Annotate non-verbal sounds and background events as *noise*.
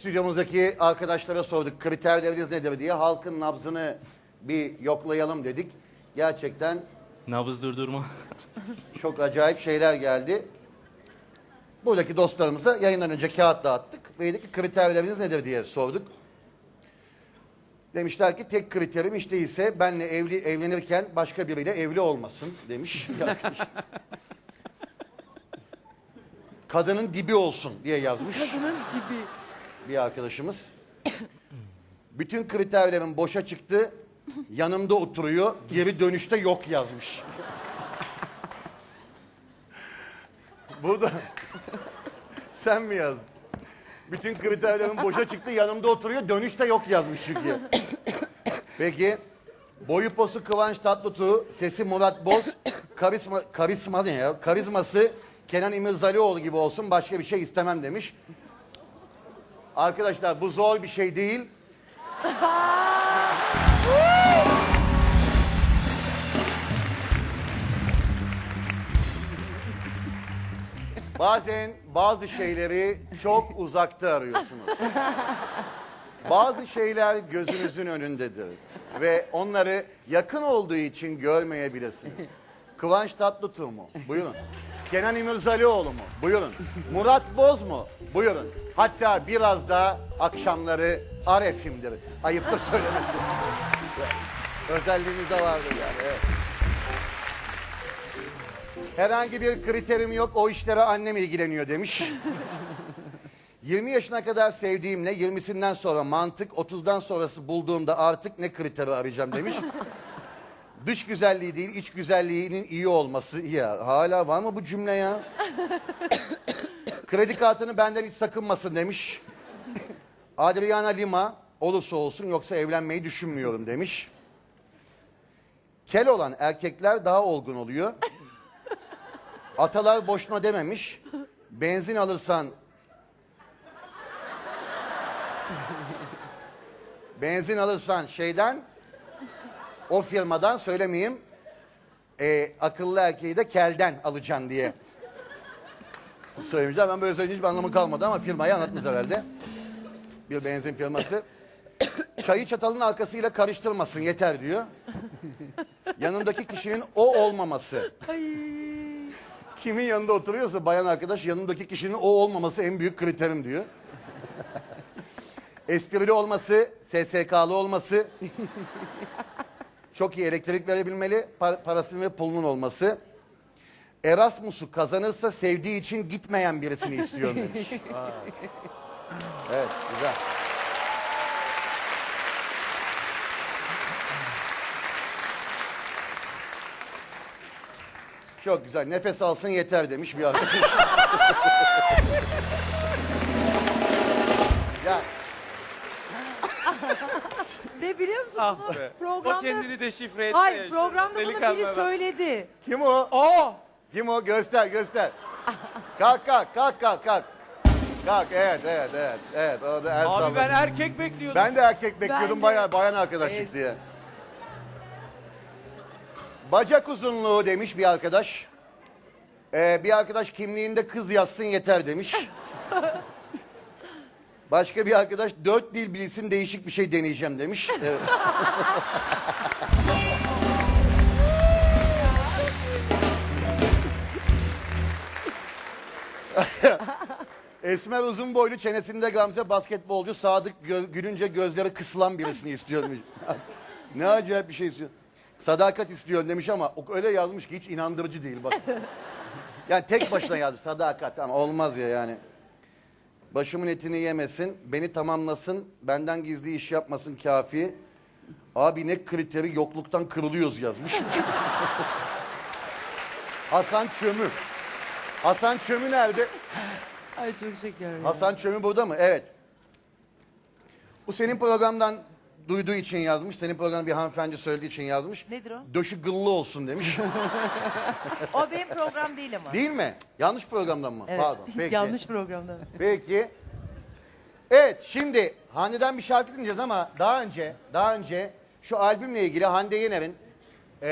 Stüdyomuzdaki arkadaşlara sorduk kriterleriniz nedir diye. Halkın nabzını bir yoklayalım dedik. Gerçekten Nabız durdurma. çok acayip şeyler geldi. Buradaki dostlarımıza yayından önce kağıt dağıttık. Ve dedik ki kriterleriniz nedir diye sorduk. Demişler ki tek kriterim hiç değilse benle evli evlenirken başka biriyle evli olmasın demiş. *laughs* Yazmış. Kadının dibi olsun diye yazmış Kadının tipi. Bir arkadaşımız. Bütün kriterlerim boşa çıktı. Yanımda oturuyor. Geri dönüşte yok yazmış. Bu da sen mi yazdın? Bütün kriterlerim boşa çıktı. Yanımda oturuyor. Dönüşte yok yazmış çünkü. Peki. Boyu posu Kıvanç Tatlıtuğ, sesi Murat Boz, karizma, karizma ne ya? Karizması Kenan İmirzalıoğlu gibi olsun başka bir şey istemem demiş. Arkadaşlar bu zor bir şey değil. Bazen bazı şeyleri çok uzakta arıyorsunuz. Bazı şeyler gözünüzün önündedir ve onları yakın olduğu için görmeyebilirsiniz. Kıvanç Tatlıtuğ mu? Buyurun. Kenan İmirzalıoğlu mu? Buyurun. Murat Boz mu? Buyurun. Hatta biraz da akşamları Aref'imdir. Ayıptır söylemesi. Özelliğimiz de vardır yani. Herhangi bir kriterim yok. O işlere annem ilgileniyor demiş. 20 yaşına kadar sevdiğimle 20'sinden sonra mantık, 30'dan sonrası bulduğumda artık ne kriteri arayacağım demiş. Dış güzelliği değil, iç güzelliğinin iyi olması. Ya hala var mı bu cümle ya? Kredi kartını benden hiç sakınmasın demiş. Adriana Lima olursa olsun yoksa evlenmeyi düşünmüyorum demiş. Kel olan erkekler daha olgun oluyor. Atalar boşuna dememiş. Benzin alırsan Benzin alırsan şeyden o firmadan söylemeyeyim e, akıllı erkeği de kelden alacaksın diye söylemişler. Ben böyle söyleyince hiçbir anlamı kalmadı ama firmayı anlatmış herhalde. Bir benzin firması. Çayı çatalın arkasıyla karıştırmasın yeter diyor. Yanındaki kişinin o olmaması. Kimin yanında oturuyorsa bayan arkadaş yanındaki kişinin o olmaması en büyük kriterim diyor. Esprili olması, SSK'lı olması, çok iyi elektrik verebilmeli, par- parasının ve pulunun olması. Erasmus'u kazanırsa sevdiği için gitmeyen birisini istiyorum demiş. *laughs* evet, güzel. Çok güzel. Nefes alsın yeter demiş bir arkadaş. *laughs* ya Ne biliyor musun? Ah bunu be. Programda... O kendini deşifre etti Hayır ya programda bunu Delikanlı biri adam. söyledi. kim o? Aa! Kim o? Göster, göster. Kalk, kalk, kalk, kalk, kalk. Kalk, evet, evet, evet. Evet, orada el Abi salladı. ben erkek bekliyordum. Ben de erkek bekliyordum, de. bayağı bayan arkadaşlık Es. diye. Bacak uzunluğu demiş bir arkadaş. Ee, bir arkadaş kimliğinde kız yazsın yeter demiş. *laughs* Başka bir arkadaş dört dil bilsin değişik bir şey deneyeceğim demiş. *laughs* Evet. *laughs* Esmer uzun boylu çenesinde gamze basketbolcu Sadık gö- gülünce gözleri kısılan birisini istiyormuş. *laughs* ne acayip bir şey istiyor. Sadakat istiyor demiş ama öyle yazmış ki hiç inandırıcı değil bak. Yani tek başına yazmış sadakat ama olmaz ya yani. Başımın etini yemesin, beni tamamlasın, benden gizli iş yapmasın kafi. Abi ne kriteri yokluktan kırılıyoruz yazmış. *laughs* Hasan Çömü. Hasan Çömü nerede? Ay çok şeker. ya. Hasan Çömü burada mı? Evet. Bu senin programdan duyduğu için yazmış. Senin programda bir hanımefendi söylediği için yazmış. Nedir o? Döşü gıllı olsun demiş. *laughs* O benim program değil ama. Değil mi? Yanlış programdan mı? Evet. Pardon. Peki. *laughs* Yanlış programda. Peki. Evet şimdi Hande'den bir şarkı dinleyeceğiz ama daha önce daha önce şu albümle ilgili Hande Yener'in eee